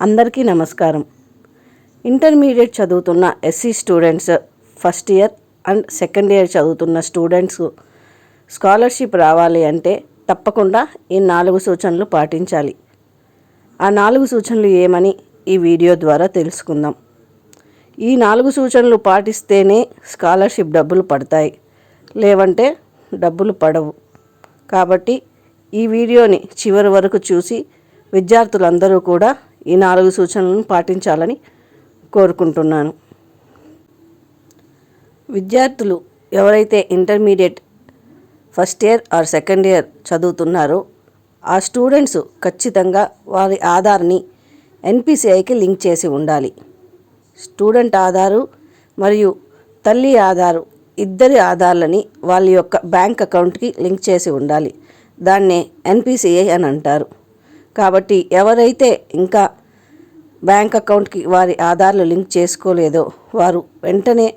అందరికీ నమస్కారం. ఇంటర్మీడియట్ చదువుతున్న SC students first year and second year చదువుతున్న స్టూడెంట్స్ స్కాలర్షిప్ రావాలి అంటే తప్పకుండా ఈ నాలుగు సూచనలు పాటించాలి. ఆ నాలుగు సూచనలు ఏమని ఈ వీడియో ద్వారా తెలుసుకుందాం. ఈ నాలుగు సూచనలు పాటిస్తేనే స్కాలర్షిప్ డబ్బులు పడతాయి. లేవంటే డబ్బులు పడవు. కాబట్టి ఈ వీడియోని చివరి వరకు చూసి విద్యార్థులందరూ కూడా ఈ నాలుగు సూచనలను పాటించాలని కోరుకుంటున్నాను. విద్యార్థులు ఎవరైతే intermediate first year or second year చదువుతున్నారో ఆ స్టూడెంట్స్ ఖచ్చితంగా వారి ఆధార్ని ఎన్పిసిఐకి లింక్ చేసి ఉండాలి. స్టూడెంట్ ఆధారు మరియు తల్లి ఆధారు ఇద్దరి ఆధార్లని వాళ్ళ యొక్క బ్యాంక్ అకౌంట్కి లింక్ చేసి ఉండాలి. దాన్నే ఎన్పిసిఐ అని అంటారు. కాబట్టి ఎవరైతే ఇంకా బ్యాంక్ అకౌంట్కి వారి ఆధార్లు లింక్ చేసుకోలేదో. వారు వెంటనే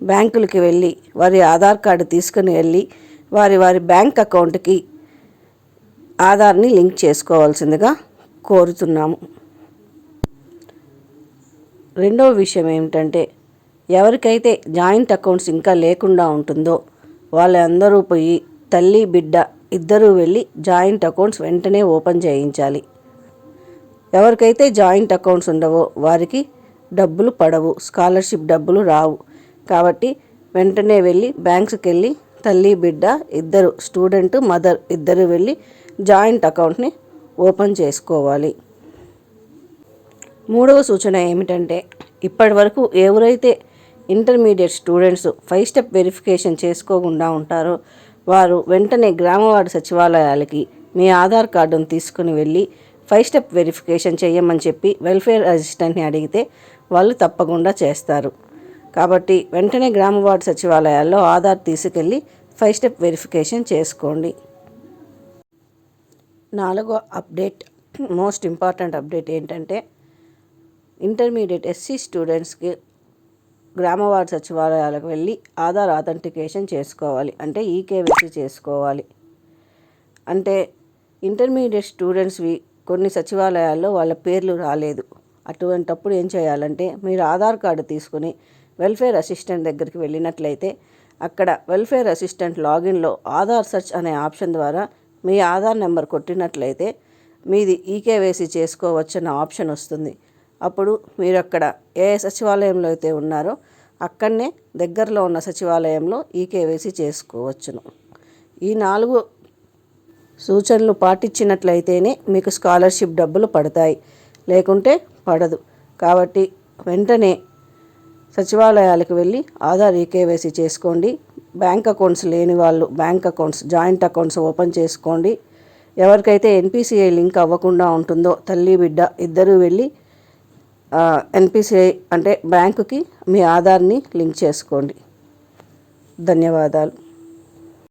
బ్యాంకులకి వెళ్ళి వారి ఆధార్ కార్డు తీసుకుని వెళ్ళి వారి వారి బ్యాంక్ అకౌంట్కి ఆధార్ని లింక్ చేసుకోవాల్సిందిగా కోరుతున్నాము. రెండవ విషయం ఏమిటంటే ఎవరికైతే జాయింట్ అకౌంట్స్ ఇంకా లేకుండా ఉంటుందో వాళ్ళందరూ పోయి తల్లి బిడ్డ ఇద్దరూ వెళ్ళి జాయింట్ అకౌంట్స్ వెంటనే ఓపెన్ చేయించాలి. ఎవరికైతే జాయింట్ అకౌంట్స్ ఉండవో వారికి డబ్బులు పడవు స్కాలర్షిప్ డబ్బులు రావు. కాబట్టి వెంటనే వెళ్ళి బ్యాంక్స్కి వెళ్ళి తల్లి బిడ్డ ఇద్దరు స్టూడెంట్ మదర్ ఇద్దరు వెళ్ళి జాయింట్ అకౌంట్ని ఓపెన్ చేసుకోవాలి. మూడవ సూచన ఏమిటంటే ఇప్పటి వరకు ఎవరైతే intermediate students five step verification చేసుకోకుండా ఉంటారో వారు వెంటనే గ్రామవార్డు సచివాలయాలకి మీ ఆధార్ కార్డును తీసుకుని వెళ్ళి ఫైవ్ స్టెప్ వెరిఫికేషన్ చేయమని చెప్పి వెల్ఫేర్ అసిస్టెంట్ని అడిగితే వాళ్ళు తప్పకుండా చేస్తారు. కాబట్టి వెంటనే గ్రామ వార్డు సచివాలయాల్లో ఆధార్ తీసుకెళ్ళి ఫైవ్ స్టెప్ వెరిఫికేషన్ చేసుకోండి. నాలుగో అప్డేట్ మోస్ట్ ఇంపార్టెంట్ అప్డేట్ ఏంటంటే ఇంటర్మీడియట్ ఎస్సీ స్టూడెంట్స్కి గ్రామ వార్డు సచివాలయాలకు వెళ్ళి ఆధార్ ఆథెంటికేషన్ చేసుకోవాలి. అంటే ఈకేవైసీ చేసుకోవాలి. అంటే ఇంటర్మీడియట్ స్టూడెంట్స్వి కొన్ని సచివాలయాల్లో వాళ్ళ పేర్లు రాలేదు. అటువంటప్పుడు ఏం చేయాలంటే మీరు ఆధార్ కార్డు తీసుకుని వెల్ఫేర్ అసిస్టెంట్ దగ్గరికి వెళ్ళినట్లయితే అక్కడ వెల్ఫేర్ అసిస్టెంట్ లాగిన్లో ఆధార్ సెర్చ్ అనే ఆప్షన్ ద్వారా మీ ఆధార్ నెంబర్ కొట్టినట్లయితే మీది ఈకేవైసీ చేసుకోవచ్చన్న ఆప్షన్ వస్తుంది. అప్పుడు మీరు అక్కడ ఏ సచివాలయంలో అయితే ఉన్నారో అక్కడనే దగ్గరలో ఉన్న సచివాలయంలో ఈకేవైసీ చేసుకోవచ్చును. ఈ నాలుగు సూచనలు పాటించినట్లయితేనే మీకు స్కాలర్షిప్ డబ్బులు పడతాయి. లేకుంటే పడదు. కాబట్టి వెంటనే సచివాలయాలకు వెళ్ళి ఆధార్ ఈకేవైసీ చేసుకోండి. బ్యాంక్ అకౌంట్స్ లేని వాళ్ళు bank accounts joint accounts open చేసుకోండి. ఎవరికైతే ఎన్పిసిఐ లింక్ అవ్వకుండా ఉంటుందో తల్లి బిడ్డ ఇద్దరూ వెళ్ళి ఎన్పిసిఐ అంటే బ్యాంకుకి మీ ఆధార్ని లింక్ చేసుకోండి. ధన్యవాదాలు.